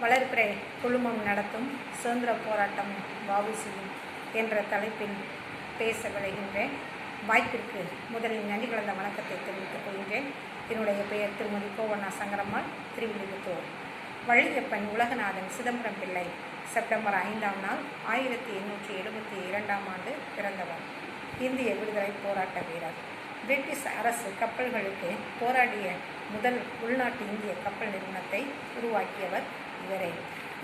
வளர்பிறை குழுமம் நடத்தும் சுதந்திர போராட்டம் வவுசியும் என்ற தலைப்பில் பேச விளைகின்றேன் வாய்ப்பிற்கு முதலில் நன்றி கலந்த வணக்கத்தை தெரிவித்துக் கொள்கின்றேன். என்னுடைய பெயர் திருமதி கோவண்ணா சங்கரம்மாள் திருவில்லிபுத்தூர். வள்ளியப்பன் உலகநாதன் சிதம்பரம் பிள்ளை செப்டம்பர் ஐந்தாம் நாள் ஆயிரத்தி எண்ணூற்றி எழுபத்தி இரண்டாம் ஆண்டு பிறந்தவர். இந்திய விடுதலை போராட்ட வீரர். பிரிட்டிஷ் அரசு கப்பல்களுக்கு போராடிய முதல் உள்நாட்டு இந்திய கப்பல் நிறுவனத்தை உருவாக்கியவர் இவரே.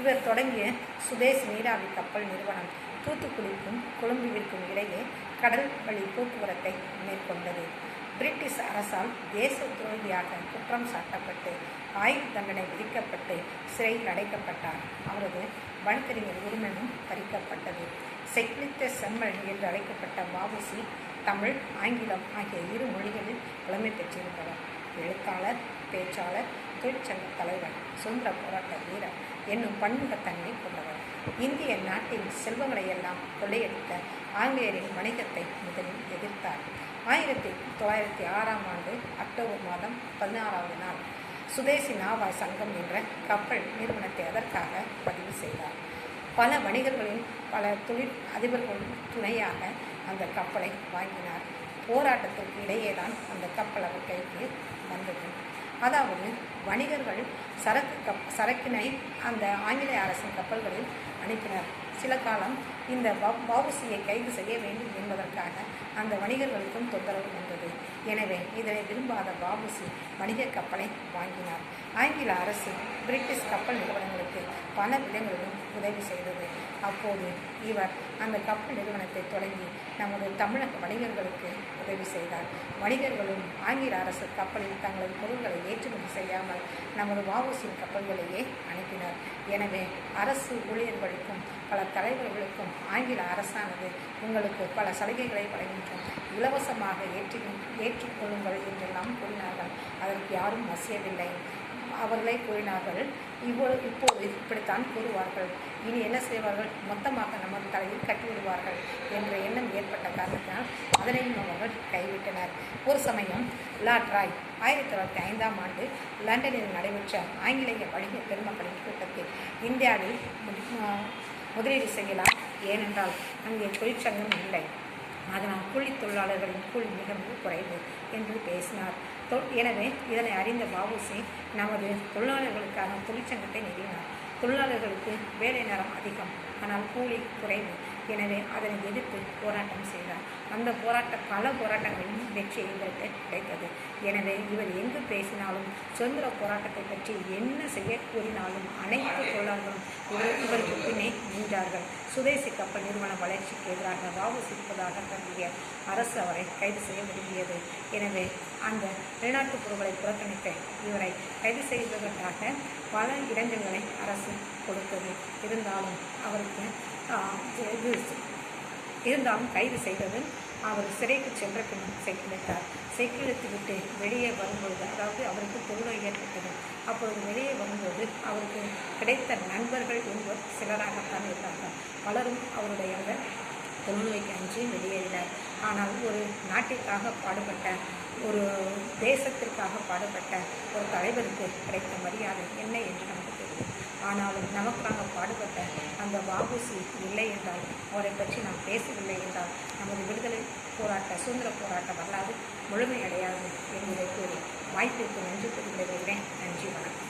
இவர் தொடங்கிய சுதேஷ் நீராவி கப்பல் நிறுவனம் தூத்துக்குடிக்கும் கொழும்புவிற்கும் இடையே கடல் வழி போக்குவரத்தை மேற்கொண்டது. பிரிட்டிஷ் அரசால் தேச துரோகியாக குற்றம் சாட்டப்பட்டு ஆயுள் தண்டனை விதிக்கப்பட்டு சிறையில் அடைக்கப்பட்டார். அவரது வழக்கறிஞர் உரிமையும் பறிக்கப்பட்டது. செக்லித்த செம்மல் என்று அழைக்கப்பட்ட வாவுசி தமிழ் ஆங்கிலம் ஆகிய இரு மொழிகளில் புலமை பெற்றிருந்தவர். எழுத்தாளர் பேச்சாளர் தொழிற்சங்க தலைவர் சுதந்திர போராட்ட வீரர் என்னும் பன்முகத்தன்மை கொண்டவர். இந்திய நாட்டின் செல்வங்களை எல்லாம் கொள்ளையடித்த ஆங்கிலேயரின் வணிகத்தை முதலில் எதிர்த்தார். ஆயிரத்தி தொள்ளாயிரத்தி ஆறாம் ஆண்டு அக்டோபர் மாதம் பதினாறாவது நாள் சுதேசி நாவாய் சங்கம் என்ற கப்பல் நிறுவனத்தை அதற்காக பதிவு செய்தார். பல வணிகர்களின் பல தொழில் அதிபர்களின் துணையாக அந்த கப்பலை வாங்கினார். போராட்டத்திற்கு இடையேதான் அந்த கப்பல் அவர் கைக்கு வந்தது. அதாவது வணிகர்கள் சரக்கு கப் சரக்கினை அந்த ஆங்கிலேய அரசின் கப்பல்களில் அனுப்பினர். சில காலம் இந்த வவுசியை கைது செய்ய வேண்டும் என்பதற்காக அந்த வணிகர்களுக்கும் தொந்தரவு வந்தது. எனவே இதனை விரும்பாத பாபுசி வணிக கப்பலை வாங்கினார். ஆங்கில அரசு பிரிட்டிஷ் கப்பல் நிறுவனங்களுக்கு பல விதங்களிலும் உதவி செய்தது. அப்போது இவர் அந்த கப்பல் நிறுவனத்தை தொடங்கி நமது தமிழக வணிகர்களுக்கு உதவி செய்தார். வணிகர்களும் ஆங்கில அரசு கப்பலில் தங்களது பொருட்களை ஏற்றுமதி செய்யாமல் நமது வாவுசின் கப்பல்களையே அனுப்பினர். எனவே அரசு ஊழியர்களுக்கும் பல தலைவர்களுக்கும் ஆங்கில அரசானது உங்களுக்கு பல சலுகைகளை வழங்குகின்றோம் இலவசமாக ஏற்றி ஏற்றுக்கொள்ளுங்கள் என்றெல்லாம் கூறினார்கள். அதற்கு யாரும் மசியவில்லை அவர்களே கூறினார்கள் இவ்வளவு இப்போது இப்படித்தான் கூறுவார்கள். இனி என்ன செய்வார்கள்? மொத்தமாக நமது தலையில் கட்டிவிடுவார்கள் என்ற எண்ணம் ஏற்பட்ட காரணத்தினால் அதனையும் அவர்கள் கைவிட்டனர். ஒரு சமயம் லார்ட் ராய் ஆயிரத்தி தொள்ளாயிரத்தி ஐந்தாம் ஆண்டு லண்டனில் நடைபெற்ற ஆங்கிலேய வணிக பெருமக்களின் கூட்டத்தில் இந்தியாவில் முதலீடு செய்யலாம். ஏனென்றால் அங்கே தொழிற்சங்கம் இல்லை. அதனால் கூலி தொழிலாளர்களின் கூலி மிக மிக குறைவு என்று பேசினார். எனவே இதனை அறிந்த பாபுசி நமது தொழிலாளர்களுக்கான தொழிற்சங்கத்தை நிறுவினார். தொழிலாளர்களுக்கு வேலை நேரம் அதிகம். ஆனால் கூலி குறைவு. எனவே அதனை எதிர்த்து போராட்டம் செய்தார். அந்த போராட்ட பல போராட்டங்களின் வெற்றி எங்களுக்கு கிடைத்தது. எனவே இவர் எங்கு பேசினாலும் சுதந்திர போராட்டத்தை பற்றி என்ன செய்ய கூறினாலும் அனைத்து தொழிலாளர்களும் இவர் இவருக்கு பின்னே நின்றார்கள். சுதேசி கப்பல் நிறுவன வளர்ச்சிக்கு எதிராக வாவு சிரிப்பதாக கருதிய அரசு அவரை கைது செய்ய விரும்பியது. எனவே அந்த வெளிநாட்டு பொருட்களை புறக்கணித்த இவரை கைது செய்வதற்காக பல இடங்களை அரசு கொடுத்தது. இருந்தாலும் அவருக்கு இருந்தாலும் கைது செய்தது அவர் சிறைக்கு சென்ற பின் செக்கிழித்தார் செக்கிழித்து விட்டு வெளியே வரும்பொழுது அதாவது அவருக்கு தொழுகை ஏற்பட்டது. அப்பொழுது வெளியே வரும்போது அவருக்கு கிடைத்த நண்பர்கள் என்பவர் சிலராகத்தான் இருந்தார்கள். பலரும் அவருடைய அந்த தொழுநோய்க்கு அஞ்சு வெளியேறினார் ஆனால் ஒரு நாட்டிற்காக பாடுபட்ட ஒரு தேசத்திற்காக பாடுபட்ட ஒரு தலைவருக்கு கிடைத்த மரியாதை என்னை ஆனாலும் நமக்காக பாடுபட்ட அந்த வாபுசி இல்லை என்றால் அவரை பற்றி நாம் பேசவில்லை என்றால் நமது விடுதலை போராட்ட சுதந்திர போராட்ட வரலாறு முழுமையடையாது என்பதை கூறி வாய்ப்பிற்கு நன்றி தெரிவிக்கிறேன் நன்றி வணக்கம்.